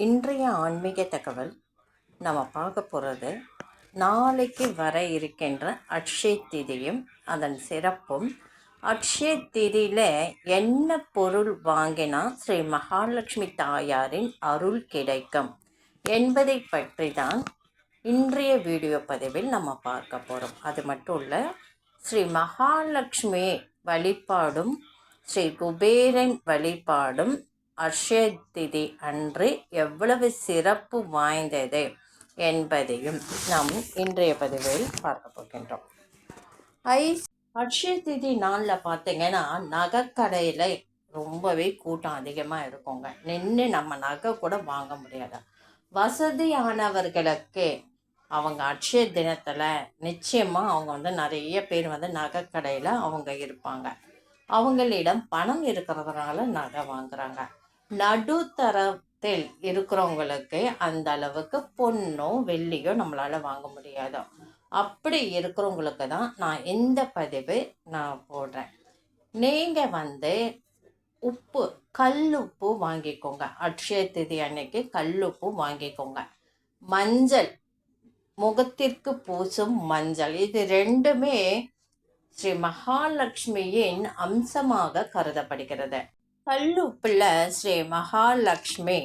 இன்றைய ஆன்மீக தகவல். நம்ம பார்க்க போகிறது நாளைக்கு வர இருக்கின்ற அக்ஷய திதியும் அதன் சிறப்பும். அக்ஷய திதியில் என்ன பொருள் வாங்கினா ஸ்ரீ மகாலட்சுமி தாயாரின் அருள் கிடைக்கும் என்பதை பற்றி தான் இன்றைய வீடியோ பதிவில் நம்ம பார்க்க போகிறோம் அது மட்டும் இல்லை ஸ்ரீ மகாலட்சுமி வழிபாடும் ஸ்ரீ குபேரன் வழிபாடும் அக்ஷய திதி அன்று எவ்வளவு சிறப்பு வாய்ந்தது என்பதையும் நாம் இன்றைய பதிவில் பார்க்க போகின்றோம். ஐ அக்ஷய திதி நாளில் பார்த்தீங்கன்னா நகைக்கடையில் ரொம்பவே கூட்டம் அதிகமாக இருக்குங்க. நின்று நம்ம நகை கூட வாங்க முடியாது. வசதியானவர்களுக்கு அவங்க அட்சய தினத்தில் நிச்சயமாக அவங்க வந்து நிறைய பேர் வந்து நகைக்கடையில் அவங்க இருப்பாங்க. அவங்களிடம் பணம் இருக்கிறதுனால நகை வாங்குறாங்க. நடுத்தரத்தில் இருக்கிறவங்களுக்கு அந்த அளவுக்கு பொண்ணோ வெள்ளியோ நம்மளால் வாங்க முடியாது. அப்படி இருக்கிறவங்களுக்கு தான் நான் இந்த பதிவு நான் போடுறேன். நீங்கள் வந்து உப்பு கல் உப்பு வாங்கிக்கோங்க. அக்ஷய திதி அன்னைக்கு கல் உப்பு வாங்கிக்கோங்க. மஞ்சள் முகத்திற்கு பூசும் மஞ்சள். இது ரெண்டுமே ஸ்ரீ மகாலட்சுமியின் அம்சமாக கருதப்படுகிறது. கல்லுப்பில் ஸ்ரீ மகாலட்சுமி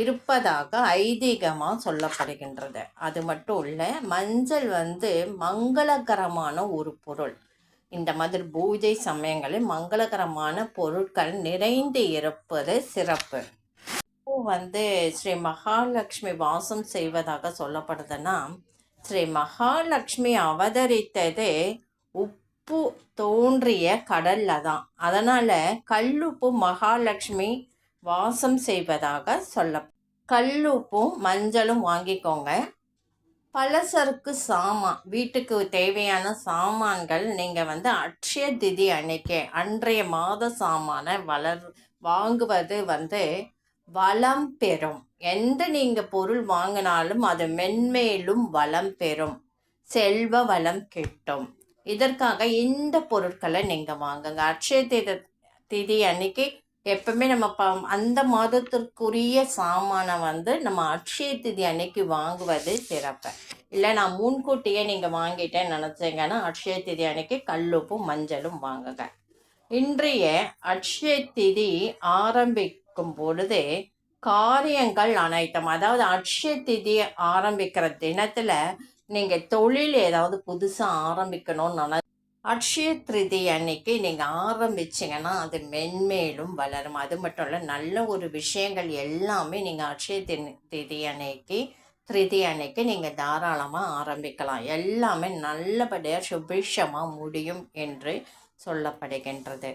இருப்பதாக ஐதீகமாக சொல்லப்படுகின்றது. அது மட்டும் இல்லை மஞ்சள் வந்து மங்களகரமான ஒரு பொருள். இந்த மாதிரி பூஜை சமயங்களில் மங்களகரமான பொருட்கள் நிறைந்து இருப்பது சிறப்பு. வந்து ஸ்ரீ மகாலட்சுமி வாசம் செய்வதாக சொல்லப்படுதுன்னா ஸ்ரீ மகாலட்சுமி அவதரித்தது உப் உப்பு தோன்றிய கடல்ல தான் அதனால் கல்லுப்பு மகாலட்சுமி வாசம் செய்வதாக சொல்ல கல்லுப்பும் மஞ்சளும் வாங்கிக்கோங்க. பலசருக்கு சாமான் வீட்டுக்கு தேவையான சாமான்கள் நீங்கள் வந்து அட்சய திதி அன்னைக்கு அன்றைய மாத சாமானை வளர் வாங்குவது வந்து வளம் பெறும். எந்த நீங்கள் பொருள் வாங்கினாலும் அது மென்மேலும் வளம் பெறும். செல்வ வளம் கிட்டும். இதற்காக இந்த பொருட்களை நீங்கள் வாங்குங்க. அக்ஷய தேதி திதி அன்னைக்கு எப்பவுமே நம்ம ப அந்த மாதத்திற்குரிய சாமானை வந்து நம்ம அக்ஷய திதி அன்னைக்கு வாங்குவது சிறப்பு. இல்லை நான் முன்கூட்டியே நீங்கள் வாங்கிட்டேன்னு நினச்சிங்கன்னா அக்ஷய திதி அன்னைக்கு கல்லுப்பும் மஞ்சளும் வாங்குங்க. இன்றைய அக்ஷய திதி ஆரம்பிக்கும் பொழுது காரியங்கள் அனைத்தும் அதாவது அக்ஷய திதி ஆரம்பிக்கிற தினத்தில் நீங்கள் தொழில் ஏதாவது புதுசாக ஆரம்பிக்கணும்னு நினை அக்ஷய திருதி அன்னைக்கு நீங்கள் ஆரம்பிச்சிங்கன்னா அது மென்மேலும் வளரும். அது மட்டும் இல்லை நல்ல ஒரு விஷயங்கள் எல்லாமே நீங்கள் அக்ஷய திதி அன்னைக்கு திருதி அன்னைக்கு நீங்கள் தாராளமாக ஆரம்பிக்கலாம். எல்லாமே நல்லபடியாக சுபிஷமாக முடியும் என்று சொல்லப்படுகின்றது.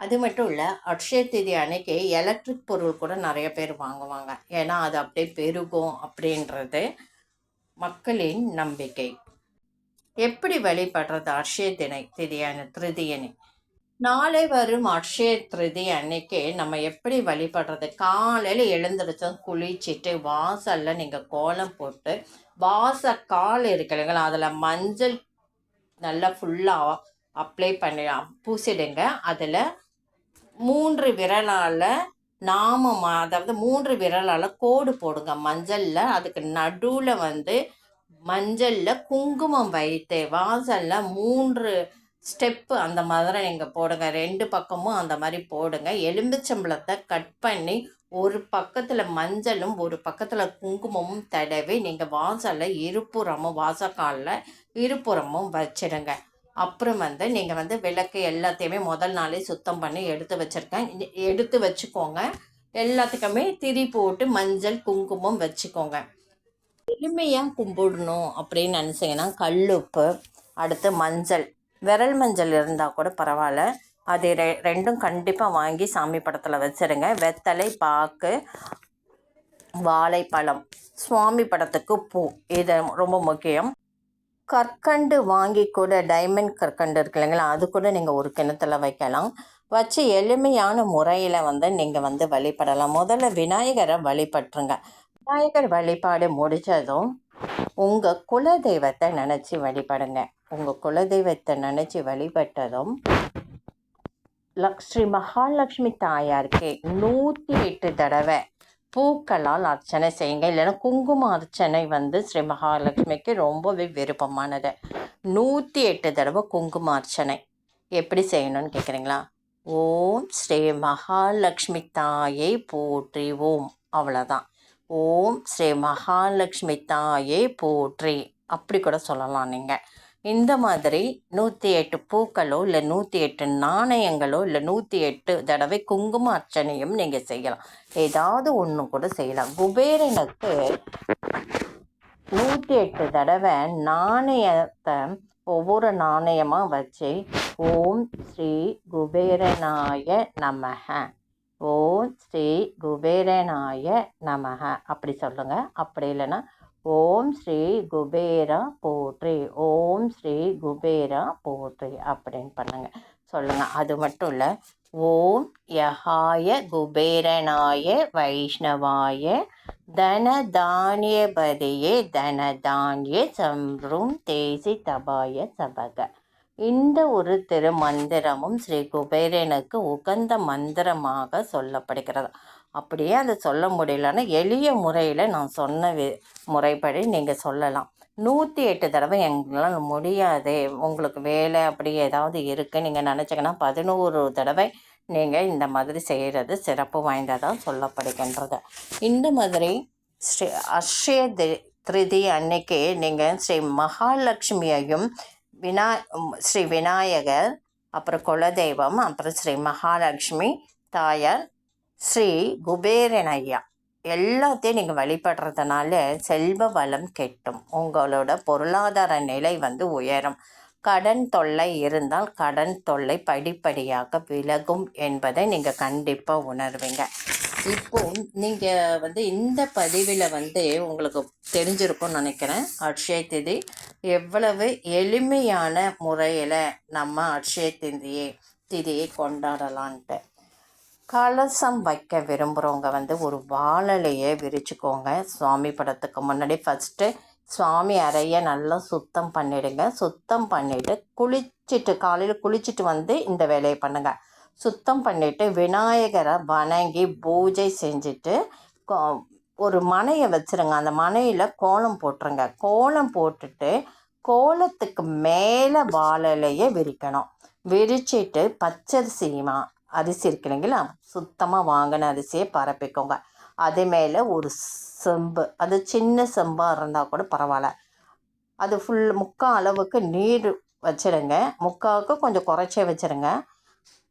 அது மட்டும் இல்லை அக்ஷய திதி அன்னைக்கு எலக்ட்ரிக் பொருள் கூட நிறைய பேர் வாங்குவாங்க. ஏன்னா அது அப்படியே பெருகும் அப்படின்றது மக்களின் நம்பிக்கை. எப்படி வழிபடுறது அக்ஷய தினை திதியான திருதியனை நாளை வரும் அக்ஷய திருதி அன்னைக்கு நம்ம எப்படி வழிபடுறது? காலையில் எழுந்திரிச்சோம் குளிச்சுட்டு வாசலில் நீங்கள் கோலம் போட்டு வாச கால் இருக்கு இல்லைங்களா? அதில் மஞ்சள் நல்லா ஃபுல்லாக அப்ளை பண்ணி பூசிடுங்க. அதில் மூன்று விரலால் நாமம் அதாவது மூன்று விரலால் கோடு போடுங்க. மஞ்சளில் அதுக்கு நடுவில் வந்து மஞ்சளில் குங்குமம் வைத்து வாசலில் மூன்று ஸ்டெப்பு அந்த மாதிரி நீங்கள் போடுங்க. ரெண்டு பக்கமும் அந்த மாதிரி போடுங்க. எலும்பிச்சம்பளத்தை கட் பண்ணி ஒரு பக்கத்தில் மஞ்சளும் ஒரு பக்கத்தில் குங்குமமும் தடவி நீங்கள் வாசலில் இருபுறமும் வாசக்காலில் இருபுறமும் வச்சிடுங்க. அப்புறம் வந்து நீங்கள் வந்து விளக்கு எல்லாத்தையுமே முதல் நாளே சுத்தம் பண்ணி எடுத்து வச்சுருக்கேன். எடுத்து வச்சுக்கோங்க. எல்லாத்துக்குமே திரி போட்டு மஞ்சள் குங்குமம் வச்சுக்கோங்க. எளிமையாக கும்பிடணும் அப்படின்னு நினச்சிங்கன்னா கல்லுப்பு அடுத்து மஞ்சள். விரல் மஞ்சள் இருந்தால் கூட பரவாயில்ல. அது ரெ ரெண்டும் கண்டிப்பாக வாங்கி சாமி படத்தில் வச்சுருங்க. வெத்தலை பாக்கு வாழைப்பழம் சுவாமி படத்துக்கு பூ. இது ரொம்ப முக்கியம். கற்கண்டு வாங்கி கூட டைமண்ட் கற்கண்டு இருக்கு இல்லைங்களா? அது கூட நீங்கள் ஒரு கிணத்துல வைக்கலாம். வச்சு எளிமையான முறையில் வந்து நீங்கள் வந்து வழிபடலாம். முதல்ல விநாயகரை வழிபட்டுருங்க. விநாயகர் வழிபாடு முடித்ததும் உங்கள் குலதெய்வத்தை நினச்சி வழிபடுங்க. உங்கள் குலதெய்வத்தை நினச்சி வழிபட்டதும் லக்ஷ்மி மகாலட்சுமி தாயாருக்கு நூற்றி எட்டு தடவை பூக்களால் அர்ச்சனை செய்யுங்க. இல்லைன்னா குங்கும அர்ச்சனை வந்து ஸ்ரீ மகாலட்சுமிக்கு ரொம்பவே விருப்பமானது. நூற்றி எட்டு தடவை குங்கும அர்ச்சனை. எப்படி செய்யணும்னு கேட்குறீங்களா ஓம் ஸ்ரீ மகாலட்சுமி தாயை போற்றி ஓம் அவ்வளோதான் ஓம் ஸ்ரீ மகாலட்சுமி தாயை போற்றி. அப்படி கூட சொல்லலாம் நீங்கள் இந்த மாதிரி நூற்றி எட்டு பூக்களோ இல்லை நூற்றி எட்டு நாணயங்களோ இல்லை நூற்றி எட்டு தடவை குங்கும அர்ச்சனையும் நீங்கள் செய்யலாம். ஏதாவது ஒன்று கூட செய்யலாம். குபேரனுக்கு நூற்றி எட்டு தடவை நாணயத்தை ஒவ்வொரு நாணயமாக வச்சு ஓம் ஸ்ரீ குபேரனாய நமக ஓம் ஸ்ரீ குபேரனாய நமக அப்படி சொல்லுங்கள் அப்படி இல்லைன்னா ஓம் ஸ்ரீ குபேரா போற்றி ஓம் ஸ்ரீ குபேரா போற்றி அப்படின்னு பண்ணுங்க. சொல்லுங்க. அது மட்டும் இல்லை ஓம் யஹாய குபேரனாய வைஷ்ணவாய தனதானியபதியே தனதானிய சம்ரும் தேசி தபாய சபக. இந்த ஒரு திருமந்திரமும் ஸ்ரீ குபேரனுக்கு உகந்த மந்திரமாக சொல்லப்படுகிறது. அப்படியே அதை சொல்ல முடியலன்னா எளிய முறையில் நான் சொன்ன வி முறைப்படி நீங்கள் சொல்லலாம். நூற்றி எட்டு தடவை எங்களால் முடியாது உங்களுக்கு வேலை அப்படி ஏதாவது இருக்குது நீங்கள் நினச்சிங்கன்னா பதினோரு தடவை நீங்கள் இந்த மாதிரி செய்கிறது சிறப்பு வாய்ந்ததாக சொல்லப்படுகின்றது. இந்த மாதிரி ஸ்ரீ அக்ஷய திருதி அன்னைக்கு நீங்கள் ஸ்ரீ மகாலட்சுமியையும் வினா ஸ்ரீ விநாயகர் அப்புறம் குலதெய்வம் அப்புறம் ஸ்ரீ மகாலட்சுமி தாயார் ஸ்ரீ குபேரனையா எல்லாத்தையும் நீங்கள் வழிபடுறதுனால செல்வ வளம் கெட்டும். உங்களோட பொருளாதார நிலை வந்து உயரும். கடன் தொல்லை இருந்தால் கடன் தொல்லை படிப்படியாக விலகும் என்பதை நீங்கள் கண்டிப்பாக உணர்வீங்க. இப்போ நீங்கள் வந்து இந்த பதிவில் வந்து உங்களுக்கு தெரிஞ்சிருக்கும்னு நினைக்கிறேன். அட்சய திதி. எவ்வளவு எளிமையான முறையில் நம்ம அட்சய திதியை திதியை கொண்டாடலான்ட்டு. கலசம் வைக்க விரும்புகிறவங்க வந்து ஒரு வாழலையை விரிச்சுக்கோங்க. சுவாமி படத்துக்கு முன்னாடி ஃபஸ்ட்டு சுவாமி அறையை நல்லா சுத்தம் பண்ணிவிடுங்க சுத்தம் பண்ணிவிட்டு குளிச்சுட்டு காலையில் குளிச்சுட்டு வந்து இந்த வேலையை பண்ணுங்கள் சுத்தம் பண்ணிவிட்டு விநாயகரை வணங்கி பூஜை செஞ்சுட்டு ஒரு மனையை வச்சுருங்க. அந்த மனையில் கோலம் போட்டுருங்க. கோலம் போட்டுட்டு கோலத்துக்கு மேலே வாழலையை விரிக்கணும். விரிச்சிட்டு பச்சரிசிமா அரிசி இருக்கு இல்லைங்களா சுத்தமாக வாங்கின அரிசியை பரப்பிக்கோங்க. அதே மேலே ஒரு செம்பு அது சின்ன செம்பாக இருந்தால் கூட பரவாயில்ல. அது ஃபுல் முக்கால் அளவுக்கு நீர் வச்சுருங்க. முக்காவுக்கு கொஞ்சம் குறைச்சே வச்சுருங்க.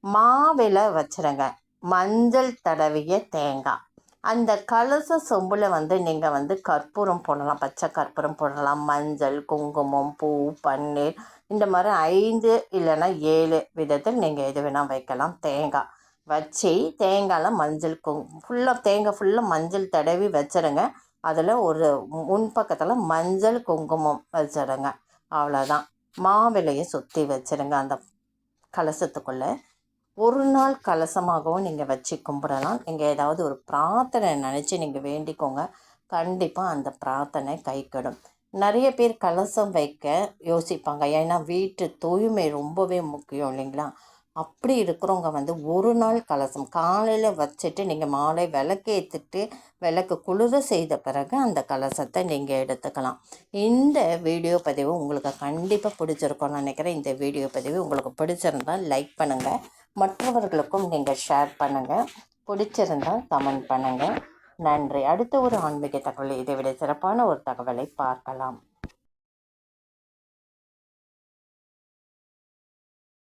மாவில் வச்சுருங்க. மஞ்சள் தடவிய தேங்காய். அந்த கலச சொம்பில் வந்து நீங்கள் வந்து கற்பூரம் போடலாம் பச்சை கற்பூரம் போடலாம். மஞ்சள் குங்குமம் பூ பன்னீர் இந்த மாதிரி ஐந்து இல்லைன்னா ஏழு விதத்தில் நீங்கள் எது வேணால் வைக்கலாம். தேங்காய் வச்சு தேங்காயில் மஞ்சள் குங் ஃபுல்லாக தேங்காய் ஃபுல்லாக மஞ்சள் தடவி வச்சிடுங்க அதில் ஒரு முன்பக்கத்தில் மஞ்சள் குங்குமம் வச்சிடுங்க அவ்வளோதான் மாவிலையை சுற்றி வச்சிடுங்க அந்த கலசத்துக்குள்ளே. ஒரு நாள் கலசமாகவும் நீங்கள் வச்சு கும்பிடலாம். நீங்கள் ஏதாவது ஒரு பிரார்த்தனை நினச்சி நீங்கள் வேண்டிக்கோங்க. கண்டிப்பாக அந்த பிரார்த்தனை கைக்கிடும் நிறைய பேர் கலசம் வைக்க யோசிப்பாங்க. ஏன்னா வீட்டு தூய்மை ரொம்பவே முக்கியம் இல்லைங்களா? அப்படி இருக்கிறவங்க வந்து ஒரு நாள் கலசம் காலையில் வச்சுட்டு நீங்கள் மாலை விளக்கு விளக்கு குளிர செய்த பிறகு அந்த கலசத்தை நீங்கள் எடுத்துக்கலாம். இந்த வீடியோ பதிவு உங்களுக்கு கண்டிப்பாக பிடிச்சிருக்கும்னு நினைக்கிறேன். இந்த வீடியோ பதிவு உங்களுக்கு பிடிச்சிருந்தால் லைக் பண்ணுங்கள் மற்றவர்களுக்கும் நீங்கள் ஷேர் பண்ணுங்கள் பிடிச்சிருந்தால் கமெண்ட் பண்ணுங்கள் நன்றி. அடுத்த ஒரு ஆன்மீக தகவலை இதை விட சிறப்பான ஒரு தகவலை பார்க்கலாம்.